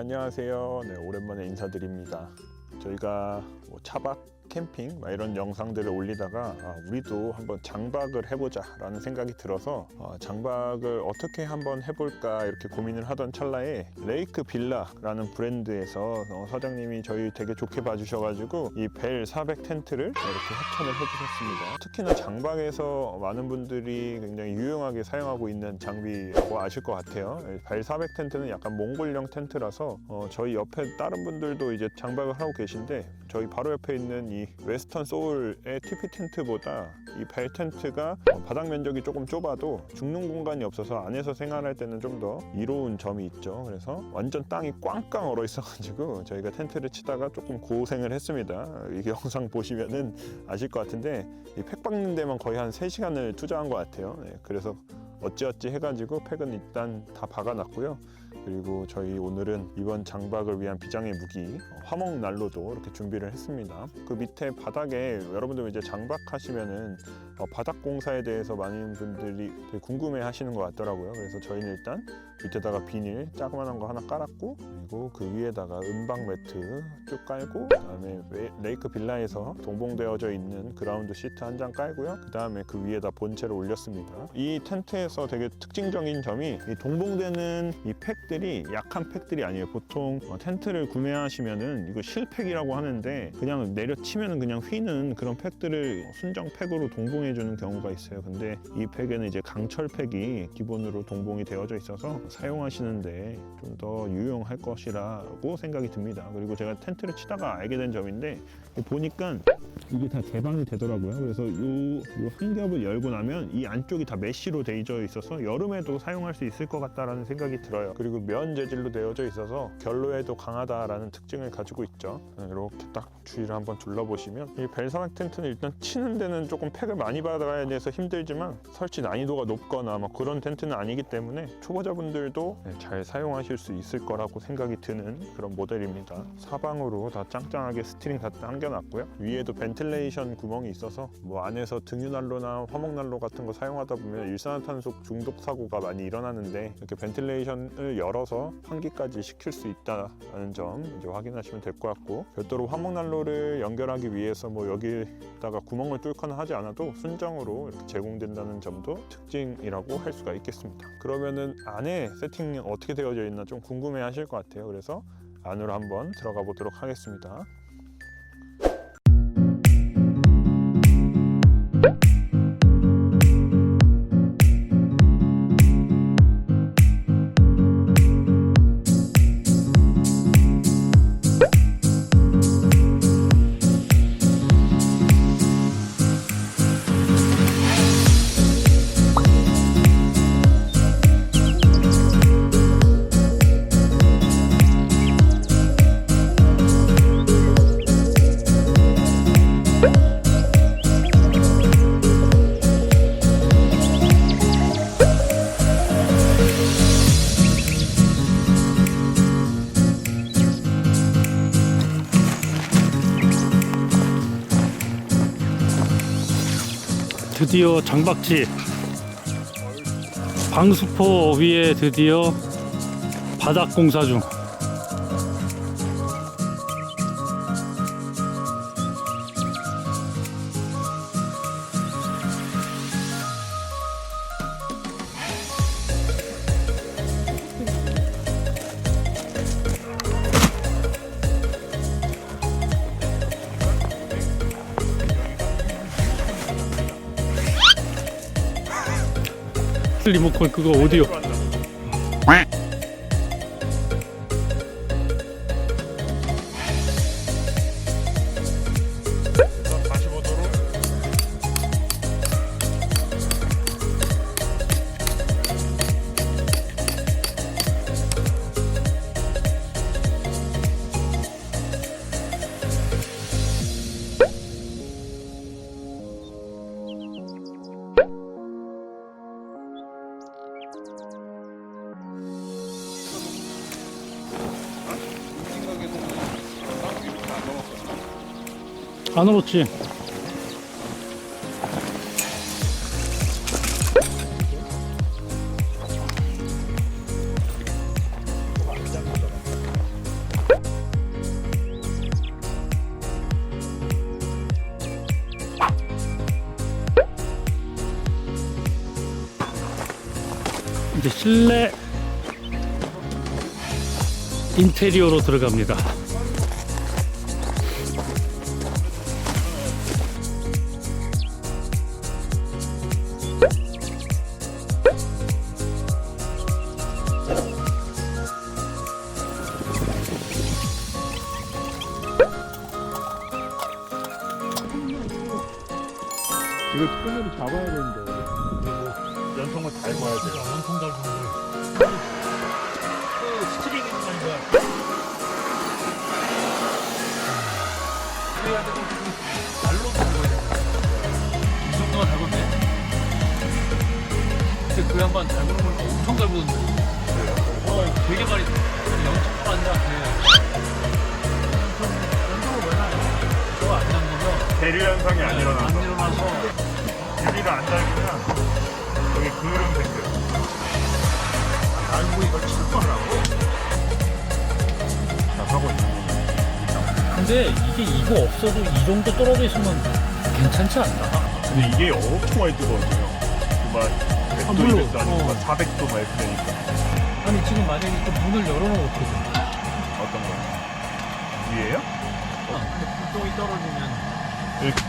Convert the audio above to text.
안녕하세요. 네, 오랜만에 인사드립니다. 저희가 뭐 차박, 캠핑 막 이런 영상들을 올리다가 아, 우리도 한번 장박을 해보자 라는 생각이 들어서 어, 장박을 어떻게 한번 해볼까 이렇게 고민을 하던 찰나에 레이크 빌라라는 브랜드에서 어, 사장님이 저희 되게 좋게 봐주셔가지고 이 벨 400 텐트를 이렇게 협찬을 해주셨습니다. 특히나 장박에서 많은 분들이 굉장히 유용하게 사용하고 있는 장비라고 아실 것 같아요. 벨 400 텐트는 약간 몽골형 텐트라서 어, 저희 옆에 다른 분들도 이제 장박을 하고 계신데 저희 바로 옆에 있는 이 웨스턴 소울의 TP 텐트보다 이 벨 텐트가 어, 바닥 면적이 조금 좁아도 죽는 공간이 없어서 안에서 생활할 때는 좀 더 이로운 점이 있죠. 그래서 완전 땅이 꽝꽝 얼어 있어가지고 저희가 텐트를 치다가 조금 고생을 했습니다. 이 영상 보시면은 아실 것 같은데 이 팩 박는 데만 거의 한 3시간을 투자한 것 같아요. 네, 그래서 어찌어찌 해가지고 팩은 일단 다 박아놨고요. 그리고 저희 오늘은 이번 장박을 위한 비장의 무기 어, 화목 난로도 이렇게 준비를 했습니다. 그 밑에 바닥에 여러분들 이제 장박하시면은 어, 바닥 공사에 대해서 많은 분들이 되게 궁금해 하시는 것 같더라고요. 그래서 저희는 일단 밑에다가 비닐 조그만한 거 하나 깔았고 그리고 그 위에다가 은박 매트 쭉 깔고 그다음에 웨- 레이크 빌라에서 동봉되어져 있는 그라운드 시트 한 장 깔고요. 그다음에 그 위에다 본체를 올렸습니다. 이 텐트에서 되게 특징적인 점이 이 동봉되는 이 팩들이 약한 팩들이 아니에요. 보통 어, 텐트를 구매하시면은 이거 실팩이라고 하는데 그냥 내려치면은 그냥 휘는 그런 팩들을 순정 팩으로 동봉해 주는 경우가 있어요. 근데 이 팩에는 이제 강철 팩이 기본으로 동봉이 되어져 있어서 사용하시는데 좀 더 유용할 것이라고 생각이 듭니다. 그리고 제가 텐트를 치다가 알게 된 점인데 보니까 이게 다 개방이 되더라고요. 그래서 이, 한 겹을 열고 나면 이 안쪽이 다 메쉬로 되어져 있어서 여름에도 사용할 수 있을 것 같다라는 생각이 들어요. 그리고 면 재질로 되어져 있어서 결로에도 강하다라는 특징을 가지고 있죠. 이렇게 딱 주위를 한번 둘러보시면 이 벨사막 텐트는 일단 치는 데는 조금 팩을 많이 받아야 돼서 힘들지만 설치 난이도가 높거나 뭐 그런 텐트는 아니기 때문에 초보자분들도 네, 잘 사용하실 수 있을 거라고 생각이 드는 그런 모델입니다. 사방으로 다 짱짱하게 스트링 다 당겨놨고요. 위에도 벤 틸레이션 구멍이 있어서 뭐 안에서 등유난로나 화목난로 같은 거 사용하다 보면 일산화탄소 중독 사고가 많이 일어나는데 이렇게 벤틸레이션을 열어서 환기까지 시킬 수 있다는 점 이제 확인하시면 될 것 같고 별도로 화목난로를 연결하기 위해서 뭐 여기다가 구멍을 뚫거나 하지 않아도 순정으로 이렇게 제공된다는 점도 특징이라고 할 수가 있겠습니다. 그러면은 안에 세팅이 어떻게 되어져 있나 좀 궁금해 하실 것 같아요. 그래서 안으로 한번 들어가 보도록 하겠습니다. 드디어 장박지. 방수포 위에 드디어 바닥 공사 중 리모컨 그거 오디오 안 얼었지? 이제 실내 인테리어로 들어갑니다. 이거 끈으로 잡아야 되는데. 연통을 닮아야 돼요. 원통 달고 그 스트링 있는 거니까 그래야 되고 날로 달고 이 정도가 달궜네. 근데 그 양반 달고는 걸 엄청 달고던데. 어 되게 많이 0.8 아니라 연속 대류 현상이 안안 일어나서 일어나서 유리가 안 닳으면 여기 그을음 생겨요. 달고 이걸 칠거라고 다 하고 있는 거. 근데 이게 이거 없어도 이 정도 떨어져 있으면 괜찮지 않나? 근데 이게 엄청 많이 뜨거워져요. 그막 100도, 물론. 200도 아니고 어. 막 400도 막 이렇게 되니까 아니 지금 만약에 그 문을 열어놓으면 어떻게 돼? 어떤 거 위에요? 불똥이 떨어지면 이렇게.